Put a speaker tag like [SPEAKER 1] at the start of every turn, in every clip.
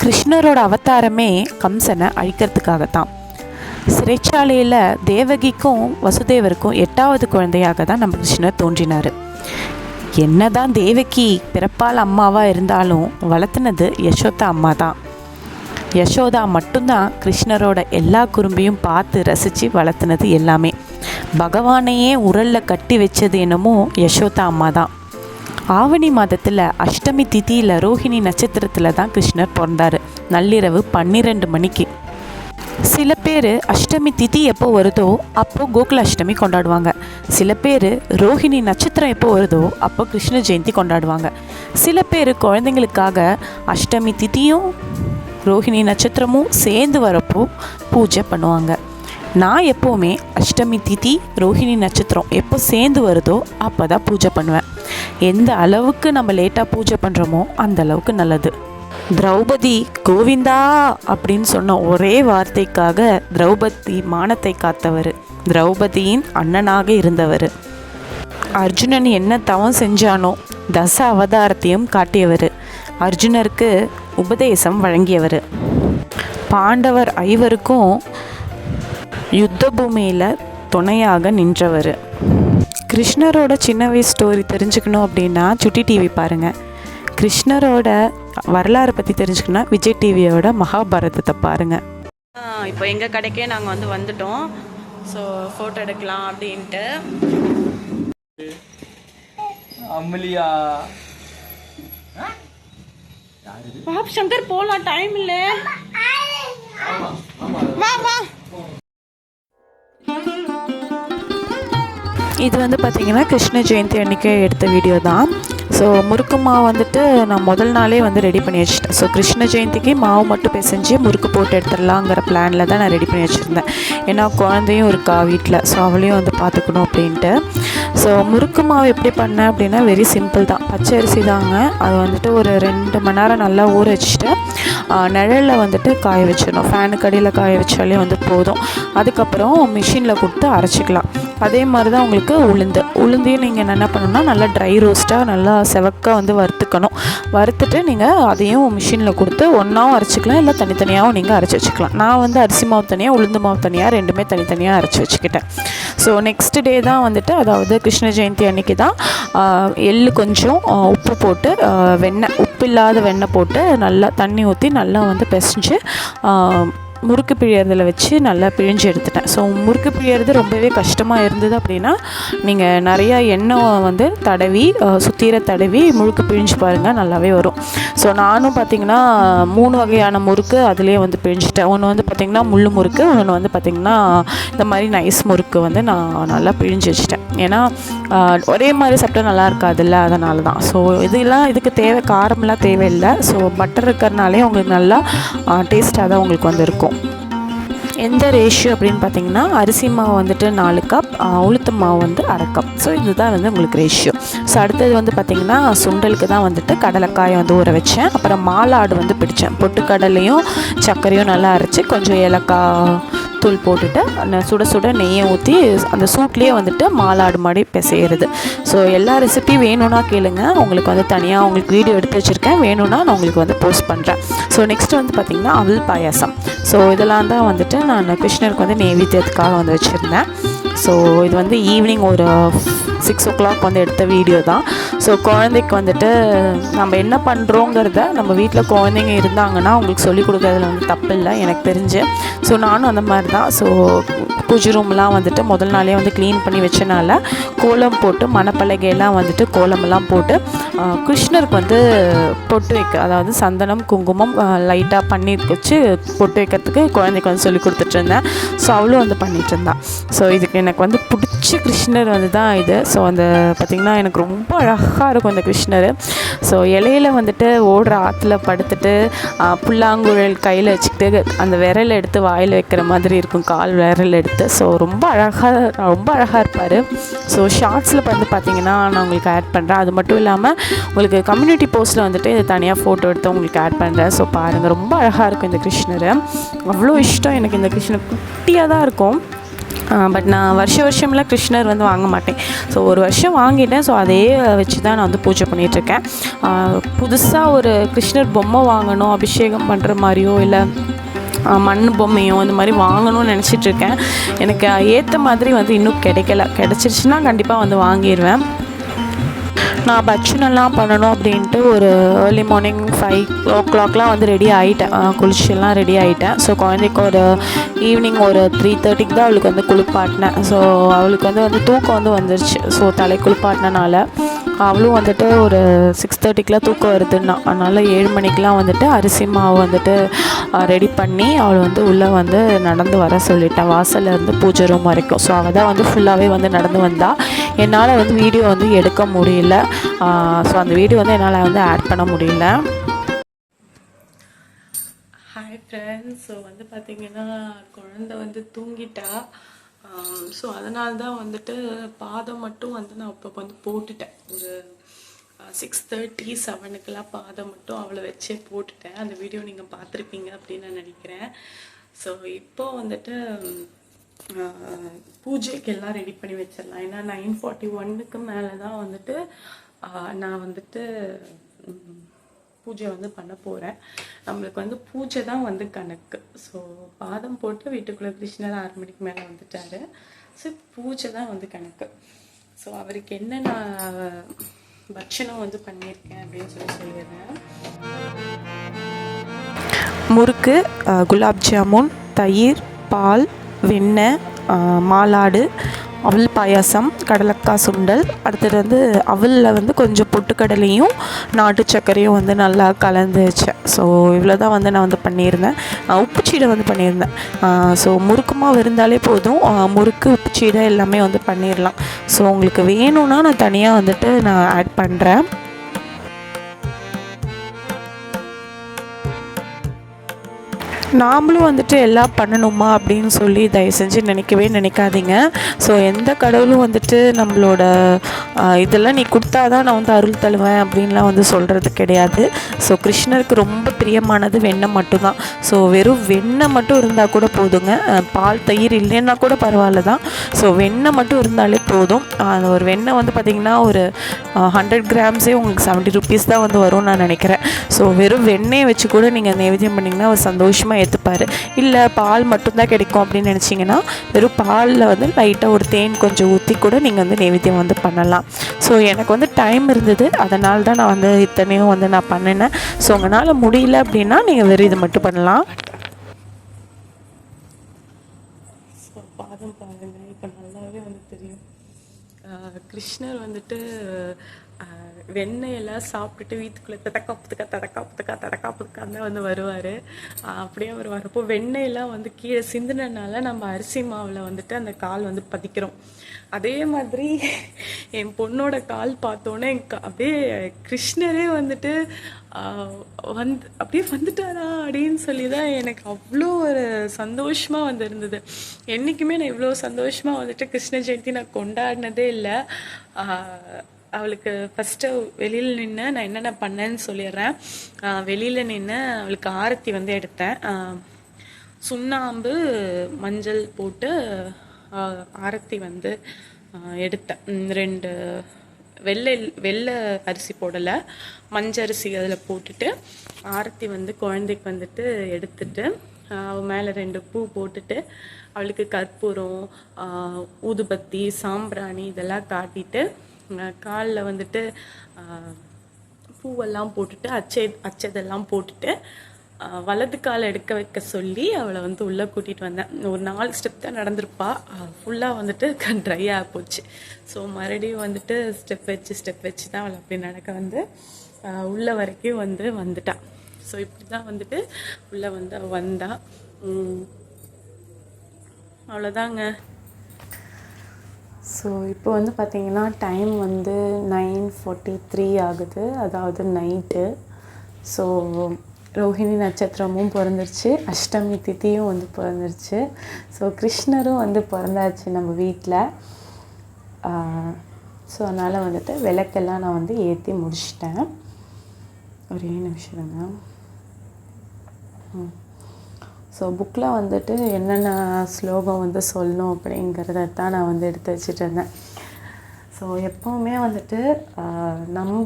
[SPEAKER 1] கிருஷ்ணரோட அவதாரமே கம்சனை அழிக்கிறதுக்காகத்தான். சிறைச்சாலையில் தேவகிக்கும் வசுதேவருக்கும் எட்டாவது குழந்தையாக தான் நம்ம கிருஷ்ணர் தோன்றினார். என்னதான் தேவகி பிறப்பால் அம்மாவாக இருந்தாலும் வளர்த்துனது யசோதா அம்மா தான். யசோதா மட்டும்தான் கிருஷ்ணரோட எல்லா குறும்பையும் பார்த்து ரசித்து வளர்த்துனது எல்லாமே. பகவானையே உரலில் கட்டி வச்சது என்னமோ யசோதா அம்மா தான். ஆவணி மாதத்தில் அஷ்டமி திதியில் ரோஹிணி நட்சத்திரத்தில் தான் கிருஷ்ணர் பிறந்தார். நள்ளிரவு பன்னிரெண்டு மணிக்கு. சில பேர் அஷ்டமி திதி எப்போ வருதோ அப்போ கோகுல அஷ்டமி கொண்டாடுவாங்க. சில பேர் ரோஹிணி நட்சத்திரம் எப்போ வருதோ அப்போ கிருஷ்ண ஜெயந்தி கொண்டாடுவாங்க. சில பேர் குழந்தைங்களுக்காக அஷ்டமி திதியும் ரோஹிணி நட்சத்திரமும் சேர்ந்து வரப்போ பூஜை பண்ணுவாங்க. நான் எப்போவுமே அஷ்டமி திதி ரோஹிணி நட்சத்திரம் எப்போ சேர்ந்து வருதோ அப்போ தான் பூஜை பண்ணுவேன். எந்த அளவுக்கு நம்ம லேட்டாக பூஜை பண்ணுறோமோ அந்த அளவுக்கு நல்லது. திரௌபதி கோவிந்தா அப்படின்னு சொன்ன ஒரே வார்த்தைக்காக திரௌபதி மானத்தை காத்தவர். திரௌபதியின் அண்ணனாக இருந்தவர். அர்ஜுனன் என்ன தவம் செஞ்சானோ தச அவதாரத்தையும் காட்டியவர். அர்ஜுனருக்கு உபதேசம் வழங்கியவர். பாண்டவர் ஐவருக்கும் யுத்த பூமியில் துணையாக நின்றவர். கிருஷ்ணரோட சின்ன வயசு ஸ்டோரி தெரிஞ்சுக்கணும் அப்படின்னா சுட்டி டிவி பாருங்கள் கிருஷ்ணரோட வரலாறை பற்றி தெரிஞ்சுக்கணும்னா விஜய் டிவியோட மகாபாரதத்தை பாருங்கள் இப்போ எங்கள் கடைக்கே நாங்கள் வந்து வந்துட்டோம். ஸோ ஃபோட்டோ எடுக்கலாம் அப்படின்ட்டு.
[SPEAKER 2] அமலியா.
[SPEAKER 1] பாப் சங்கர் போகலாம் டைம் இல்லை. இது வந்து பார்த்திங்கன்னா கிருஷ்ண ஜெயந்தி அன்றைக்கி எடுத்த வீடியோ தான். ஸோ முறுக்கு மாவு வந்துட்டு நான் முதல் நாளே வந்து ரெடி பண்ணி வச்சுட்டேன். ஸோ கிருஷ்ண ஜெயந்திக்கு மாவு மட்டும் பிசைஞ்சு முறுக்கு போட்டு எடுத்துடலாங்கிற பிளானில் தான் நான் ரெடி பண்ணி வச்சுருந்தேன். ஏன்னா குழந்தையும் இருக்கா வீட்டில் ஸோ அவளையும் வந்து பார்த்துக்கணும் அப்படின்ட்டு. ஸோ முறுக்கு மாவு எப்படி பண்ணேன் அப்படின்னா வெரி சிம்பிள் தான். பச்சை அரிசி தாங்க. அது வந்துட்டு ஒரு ரெண்டு மணி நேரம் நல்லா ஊற வச்சுட்டு நிழலில் வந்துட்டு காய வச்சிடணும். ஃபேனுக்கு அடியில் காய வச்சாலே வந்து போதும். அதுக்கப்புறம் மிஷினில் கொடுத்து அரைச்சிக்கலாம். அதே மாதிரி தான் உங்களுக்கு உளுந்து. உளுந்தையும் நீங்கள் என்ன பண்ணணும்னா நல்லா ட்ரை ரோஸ்ட்டாக நல்லா செவக்காக வந்து வறுத்துக்கணும். வறுத்துட்டு நீங்கள் அதையும் மிஷினில் கொடுத்து ஒன்றாவும் அரைச்சிக்கலாம் இல்லை தனித்தனியாகவும் நீங்கள் அரைச்சி வச்சுக்கலாம். நான் வந்து அரிசி மாவு தனியாக உளுந்து மாவு தனியாக ரெண்டுமே தனித்தனியாக அரைச்சி வச்சுக்கிட்டேன். ஸோ நெக்ஸ்ட் டே தான் வந்துட்டு அதாவது கிருஷ்ண ஜெயந்தி அன்னைக்கு தான் எள் எள்ளு கொஞ்சம் உப்பு போட்டு வெண்ணெய் உப்பு இல்லாத வெண்ணெய் போட்டு நல்லா தண்ணி ஊற்றி நல்லா வந்து பிசைஞ்சு முறுக்கு பிழியறதில் வச்சு நல்லா பிழிஞ்சு எடுத்துட்டேன். ஸோ முறுக்கு பிழியறது ரொம்பவே கஷ்டமாக இருந்தது அப்படின்னா நீங்கள் நிறையா எண்ணெய் வந்து தடவி சுத்தீர தடவி முறுக்கு பிழிஞ்சு பாருங்கள் நல்லாவே வரும். ஸோ நானும் பார்த்திங்கன்னா மூணு வகையான முறுக்கு அதிலே வந்து பிழிஞ்சிட்டேன். ஒன்று வந்து பார்த்திங்கன்னா முள் முறுக்கு ஒன்று வந்து பார்த்திங்கன்னா இந்த மாதிரி நைஸ் முறுக்கு வந்து நான் நல்லா பிழிஞ்சு வச்சுட்டேன். ஏன்னா ஒரே மாதிரி சாப்பிட்டா நல்லா இருக்காதுல்ல அதனால தான் ஸோ இதெல்லாம் இதுக்கு தேவை காரம்லாம் தேவையில்லை. ஸோ பட்டர் இருக்கிறனாலே உங்களுக்கு நல்லா டேஸ்ட்டாக தான் உங்களுக்கு வந்து இருக்கும். எந்த ரேஷியோ அப்படின்னு பார்த்தீங்கன்னா அரிசி மாவு வந்துட்டு நாலு கப் உளுத்த மாவு வந்து அரை கப் ஸோ இதுதான் வந்து உங்களுக்கு ரேஷியோ ஸோ அடுத்தது வந்து பார்த்திங்கன்னா சுண்டலுக்கு தான் வந்துட்டு கடலைக்காயை வந்து ஊற வச்சேன். அப்புறம் மாலாடு வந்து பிடிச்சேன். பொட்டுக்கடலையும் சர்க்கரையும் நல்லா அரைச்சி கொஞ்சம் ஏலக்காய் தூள் போட்டுட்டு அந்த சுட சுட நெய்யை ஊற்றி அந்த சூட்லேயே வந்துட்டு மாலாடு மாதிரி பிசையிறது. ஸோ எல்லா ரெசிபி வேணும்னா கேளுங்க. உங்களுக்கு வந்து தனியாக உங்களுக்கு வீடியோ எடுத்து வச்சுருக்கேன். வேணும்னா நான் உங்களுக்கு வந்து போஸ்ட் பண்ணுறேன் ஸோ நெக்ஸ்ட் வந்து பார்த்திங்கன்னா அவள் பாயாசம். ஸோ இதெல்லாம் தான் வந்துட்டு நான் கிருஷ்ணருக்கு வந்து நெய்வேத்தியத்துக்காக வந்து வச்சுருந்தேன். ஸோ இது வந்து ஈவினிங் ஒரு சிக்ஸ் ஓ கிளாக் வந்து எடுத்த வீடியோ தான். ஸோ குழந்தைக்கு வந்துட்டு நம்ம என்ன பண்ணுறோங்கிறத நம்ம வீட்டில் குழந்தைங்க இருந்தாங்கன்னா அவங்களுக்கு சொல்லிக் கொடுக்கறதுல வந்து தப்பு இல்லை எனக்கு தெரிஞ்சு. ஸோ நானும் அந்த மாதிரி தான் ஸோ பூஜை ரூம்லாம் வந்துட்டு முதல் நாளே வந்து க்ளீன் பண்ணி வச்சனால கோலம் போட்டு மணப்பலகையெல்லாம் வந்துட்டு கோலமெல்லாம் போட்டு கிருஷ்ணருக்கு வந்து பொட்டு வைக்க அதாவது சந்தனம் குங்குமம் லைட்டாக பண்ணி வச்சு பொட்டு வைக்கிறதுக்கு குழந்தைக்கு வந்து சொல்லி கொடுத்துட்ருந்தேன் ஸோ அவளும் வந்து பண்ணிகிட்டு இருந்தான் ஸோ இதுக்கு எனக்கு வந்து பிடிச்ச கிருஷ்ணர் வந்து தான் இது. ஸோ அந்த பார்த்திங்கன்னா எனக்கு ரொம்ப அழகாக இருக்கும் அந்த கிருஷ்ணர். ஸோ இலையில வந்துட்டு ஓடுற ஆற்றுல படுத்துட்டு புல்லாங்குழல் கையில் வச்சுக்கிட்டு அந்த விரல் எடுத்து வாயில் வைக்கிற மாதிரி இருக்கும் கால் விரல் எடுத்து. ஸோ ரொம்ப அழகாக ரொம்ப அழகாக இருப்பார். ஸோ ஷார்ட்ஸில் வந்து பார்த்திங்கன்னா நான் உங்களுக்கு ஆட் பண்ணுறேன் அது மட்டும் இல்லாமல் உங்களுக்கு கம்யூனிட்டி போஸ்ட்டில் வந்துட்டு இது தனியாக ஃபோட்டோ எடுத்து உங்களுக்கு ஆட் பண்ணுறேன் ஸோ பாருங்கள் ரொம்ப அழகாக இருக்கும் இந்த கிருஷ்ணர். அவ்வளோ இஷ்டம் எனக்கு இந்த கிருஷ்ணர் குட்டியாக தான் இருக்கும். பட் நான் வருஷ வருஷம்லாம் கிருஷ்ணர் வந்து வாங்க மாட்டேன். ஸோ ஒரு வருஷம் வாங்கிட்டேன். ஸோ அதே வச்சு தான் நான் வந்து பூஜை பண்ணிகிட்ருக்கேன் புதுசாக ஒரு கிருஷ்ணர் பொம்மை வாங்கணும் அபிஷேகம் பண்ணுற மாதிரியோ இல்லை மண் பொம்மையோ இந்த மாதிரி வாங்கணும்னு நினச்சிட்ருக்கேன் எனக்கு ஏற்ற மாதிரி வந்து இன்னும் கிடைக்கல. கிடச்சிருச்சுன்னா கண்டிப்பாக வந்து வாங்கிடுவேன் நான் பட்சனெல்லாம் பண்ணணும் அப்படின்ட்டு ஒரு ஏர்லி மார்னிங் ஃபைவ் ஓ கிளாக்லாம் வந்து ரெடி ஆகிட்டேன் குளிச்செல்லாம் ரெடி ஆகிட்டேன் ஸோ குழந்தைக்கு ஒரு ஈவினிங் ஒரு த்ரீ தேர்ட்டிக்கு தான் அவளுக்கு வந்து குளிப்பாட்டினேன். ஸோ அவளுக்கு வந்து வந்து தூக்கம் வந்து வந்துருச்சு. ஸோ தலை குளிப்பாட்டினால அவளும் வந்துட்டு ஒரு சிக்ஸ் தேர்ட்டிக்கெலாம் தூக்கம் வருதுன்னா அதனால் ஏழு மணிக்கெலாம் வந்துட்டு அரிசி மாவு வந்துட்டு ரெடி பண்ணி அவள் வந்து உள்ளே வந்து நடந்து வர சொல்லிட்டேன். வாசலில் இருந்து பூஜை ரூம் வரைக்கும். ஸோ அவள் தான் வந்து ஃபுல்லாகவே வந்து நடந்து வந்தாள் என்னால் வந்து வீடியோ வந்து எடுக்க முடியல. ஸோ அந்த வீடியோ வந்து என்னால் வந்து ஆட் பண்ண முடியல. ஹாய் ஃப்ரெண்ட்ஸ் ஸோ வந்து பார்த்தீங்கன்னா குழந்த வந்து தூங்கிட்டா ஸோ அதனால தான் வந்துட்டு பாதம் மட்டும் வந்து நான் இப்போ வந்து போட்டுட்டேன். ஒரு சிக்ஸ் தேர்ட்டி செவனுக்கெல்லாம் பாதம் மட்டும் அவளை வச்சே போட்டுட்டேன். அந்த வீடியோ நீங்கள் பார்த்துருப்பீங்க அப்படின்னு நான் நினைக்கிறேன். ஸோ இப்போ வந்துட்டு பூஜைக்கு எல்லாம் ரெடி பண்ணி வச்சிடலாம். ஏன்னா நைன் ஃபார்ட்டி ஒன்னுக்கு மேலே தான் வந்துட்டு நான் வந்துட்டு பூஜை வந்து பண்ண போகிறேன் நம்மளுக்கு வந்து பூஜை தான் வந்து கணக்கு. ஸோ பாதம் போட்டு வீட்டுக்குள்ளே கிருஷ்ணர் ஆறு மணிக்கு மேலே வந்துட்டாரு. ஸோ பூஜை தான் வந்து கணக்கு. ஸோ அவருக்கு என்ன நான் பட்சணம் வந்து பண்ணியிருக்கேன் அப்படின்னு சொல்லி சொல்லிடுறேன். முறுக்கு குலாப் ஜாமுன் தயிர் பால் வெண்ணெய் மாலாடு அவல் பாயாசம் கடலக்காய் சுண்டல். அடுத்தது வந்து அவலில் வந்து கொஞ்சம் பொட்டுக்கடலையும் நாட்டு சர்க்கரையும் வந்து நல்லா கலந்து வச்சேன் ஸோ இவ்வளோ தான் வந்து நான் வந்து பண்ணியிருந்தேன். உப்புச்சீடை வந்து பண்ணியிருந்தேன். ஸோ முறுக்குமாக இருந்தாலே போதும். முறுக்கு உப்புச்சீடை எல்லாமே வந்து பண்ணிடலாம். ஸோ உங்களுக்கு வேணும்னா நான் தனியாக வந்துட்டு நான் ஆட் பண்ணுறேன் நாமளும் வந்துட்டு எல்லாம் பண்ணணுமா அப்படின்னு சொல்லி தயவு செஞ்சு நினைக்கவே நினைக்காதீங்க. ஸோ எந்த கடவுளும் வந்துட்டு நம்மளோட இதெல்லாம் நீ கொடுத்தாதான் நான் வந்து அருள் தழுவேன் அப்படின்லாம் வந்து சொல்கிறது கிடையாது. ஸோ கிருஷ்ணருக்கு ரொம்ப பிரியமானது வெண்ணெய் மட்டும்தான். ஸோ வெறும் வெண்ணெய் மட்டும் இருந்தால் கூட போதுங்க. பால் தயிர் இல்லைன்னா கூட பரவாயில்ல தான். ஸோ வெண்ணெய் மட்டும் இருந்தாலே போதும். அந்த ஒரு வெண்ணெய் வந்து பார்த்திங்கன்னா ஒரு ஹண்ட்ரட் கிராம்ஸே உங்களுக்கு செவன்ட்டி ருபீஸ் தான் வந்து வரும்னு நான் நினைக்கிறேன். ஸோ வெறும் வெண்ணெயை வச்சு கூட நீங்கள் நைவேத்தியம் பண்ணிங்கன்னா ஒரு சந்தோஷமாக ஏற்றுப்பார் இல்லை பால் மட்டும்தான் கிடைக்கும் அப்படின்னு நினச்சிங்கன்னா வெறும் பாலில் வந்து லைட்டாக ஒரு தேன் கொஞ்சம் ஊற்றி கூட நீங்கள் வந்து நைவேத்தியம் வந்து பண்ணலாம். ஸோ எனக்கு வந்து டைம் இருந்தது. அதனால தான் நான் வந்து இத்தனையும் வந்து நான் பண்ணினேன். ஸோ உங்களால் முடியல அப்படின்னா நீங்கள் வெறும் இது மட்டும் பண்ணலாம். பாதம் பாருங்க. இப்போ நல்லாவே வந்து தெரியும். கிருஷ்ணர் வந்துட்டு வெண்ணெய் வெண்ணெயெல்லாம் சாப்பிட்டுட்டு வீட்டுக்குள்ளே தடக்கா புத்துக்கா தடக்கா புத்துக்கா தடக்கா புத்துக்கான்னு வந்து வருவார். அப்படியே அவர் வரப்போ வெண்ணெயெல்லாம் வந்து கீழே சிந்தினனால நம்ம அரிசி மாவில் வந்துட்டு அந்த கால் வந்து பதிக்கிறோம். அதே மாதிரி என் பொண்ணோட கால் பார்த்தோன்னே அப்படியே கிருஷ்ணரே வந்துட்டு வந்து அப்படியே வந்துட்டாரா அப்படின்னு சொல்லி தான் எனக்கு அவ்வளோ ஒரு சந்தோஷமாக வந்து இருந்தது என்றைக்குமே நான் இவ்வளோ சந்தோஷமாக வந்துட்டு கிருஷ்ண ஜெயந்தி நான் கொண்டாடினதே இல்லை. அவளுக்கு ஃபஸ்ட்டு வெளியில் நின்று நான் என்னென்ன பண்ணேன்னு சொல்லிடுறேன். வெளியில் நின்று அவளுக்கு ஆரத்தி வந்து எடுத்தேன். சுண்ணாம்பு மஞ்சள் போட்டு ஆரத்தி வந்து எடுத்தேன். ரெண்டு வெள்ளை வெள்ளை அரிசி போடலை. மஞ்சரிசி அதில் போட்டுட்டு ஆரத்தி வந்து குழந்தைக்கு வந்துட்டு எடுத்துட்டு அவள் மேலே ரெண்டு பூ போட்டுட்டு அவளுக்கு கற்பூரம் ஊதுபத்தி சாம்பிராணி இதெல்லாம் காட்டிட்டு காலில் வந்துட்டு பூவெல்லாம் போட்டுட்டு அச்சை அச்சதெல்லாம் போட்டுட்டு வலது காலை எடுக்க வைக்க சொல்லி அவளை வந்து உள்ளே கூட்டிகிட்டு வந்தேன். ஒரு நாலு ஸ்டெப் தான் நடந்திருப்பா. ஃபுல்லாக வந்துட்டு ட்ரை ஆக போச்சு. ஸோ மறுபடியும் வந்துட்டு ஸ்டெப் வச்சு ஸ்டெப் வச்சு தான் அவளை அப்படி நடக்க வந்து உள்ள வரைக்கும் வந்து வந்துட்டா. ஸோ இப்படி தான் வந்துட்டு உள்ளே வந்து அவள் வந்தா. அவ்வளோதாங்க. ஸோ இப்போ வந்து பார்த்தீங்கன்னா டைம் வந்து நைன் ஃபார்ட்டி த்ரீ ஆகுது. அதாவது நைட்டு ஸோ ரோஹிணி நட்சத்திரமும் பிறந்துருச்சு. அஷ்டமி திதியும் வந்து பிறந்துருச்சு. ஸோ கிருஷ்ணரும் வந்து பிறந்தாச்சு நம்ம வீட்டில் ஸோ அதனால் வந்துட்டு விளக்கெல்லாம் நான் வந்து ஏற்றி முடிச்சிட்டேன். ஒரே நிமிஷம்ங்க ம். ஸோ புக்கில் வந்துட்டு என்னென்ன ஸ்லோகம் வந்து சொல்லணும் அப்படிங்கிறத தான் நான் வந்து எடுத்து வச்சுட்டு இருந்தேன். ஸோ எப்போவுமே வந்துட்டு நம்ம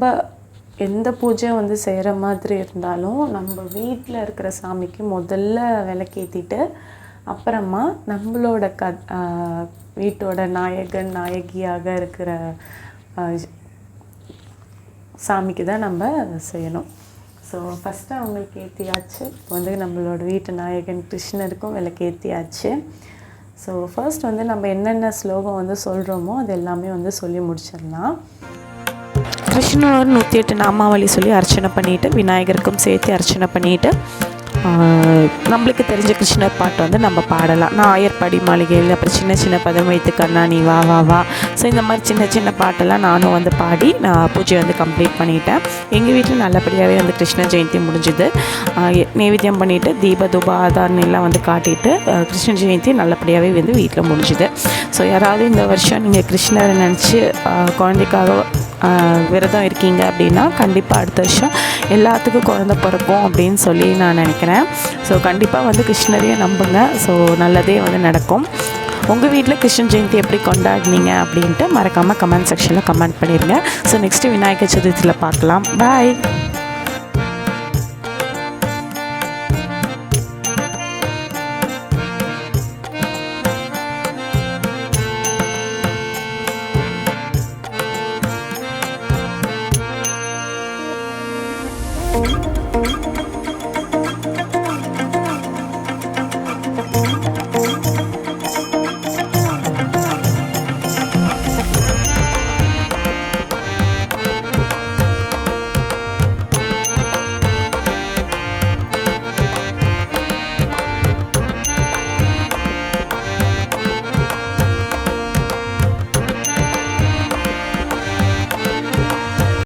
[SPEAKER 1] எந்த பூஜை வந்து செய்கிற மாதிரி இருந்தாலும் நம்ம வீட்டில் இருக்கிற சாமிக்கு முதல்ல விளக்கேற்றிட்டு அப்புறமா நம்மளோட க வீட்டோட நாயகன் நாயகியாக இருக்கிற சாமிக்கு தான் நம்ம செய்யணும். ஸோ ஃபஸ்ட்டு அவங்களுக்கு ஏற்றியாச்சு இப்போ வந்து நம்மளோட வீட்டு நாயகன் கிருஷ்ணருக்கும் விளக்கேற்றியாச்சு ஸோ ஃபர்ஸ்ட் வந்து நம்ம என்னென்ன ஸ்லோகம் வந்து சொல்கிறோமோ அது எல்லாமே வந்து சொல்லி முடிச்சிடலாம். கிருஷ்ணர் நூற்றி எட்டு நாமாவளி சொல்லி அர்ச்சனை பண்ணிவிட்டு விநாயகருக்கும் சேர்த்து அர்ச்சனை பண்ணிவிட்டு நம்மளுக்கு தெரிஞ்ச கிருஷ்ணர் பாட்டு வந்து நம்ம பாடலாம். நான் ஆயர்பாடி மாளிகையில் அப்புறம் சின்ன சின்ன பதம் வைத்து கண்ணா நீ வா வா வா. ஸோ இந்த மாதிரி சின்ன சின்ன பாட்டெல்லாம் நானும் வந்து பாடி நான் பூஜை வந்து கம்ப்ளீட் பண்ணிட்டேன். எங்கள் வீட்டில் நல்லபடியாகவே வந்து கிருஷ்ண ஜெயந்தி முடிஞ்சுது. நைவேத்தியம் பண்ணிவிட்டு தீப தூப ஆதாரம் எல்லாம் வந்து காட்டிட்டு கிருஷ்ண ஜெயந்தி நல்லபடியாகவே வந்து வீட்டில் முடிஞ்சுது. ஸோ யாராவது இந்த வருஷம் நீங்கள் கிருஷ்ணரை நினச்சி குழந்தைக்காக விரதம் இருக்கீங்க அப்படின்னா கண்டிப்பாக அடுத்த வருஷம் எல்லாத்துக்கும் குழந்த பிறக்கும் அப்படின்னு சொல்லி நான் நினைக்கிறேன். ஸோ கண்டிப்பாக வந்து கிருஷ்ணரையே நம்புங்க. ஸோ நல்லதே வந்து நடக்கும். உங்கள் வீட்டில் கிருஷ்ண ஜெயந்தி எப்படி கொண்டாடினீங்க அப்படின்ட்டு மறக்காமல் கமெண்ட் செக்ஷனில் கமெண்ட் பண்ணிடுங்க ஸோ நெக்ஸ்ட்டு விநாயகர் சதுர்த்தியில் பார்க்கலாம். பாய்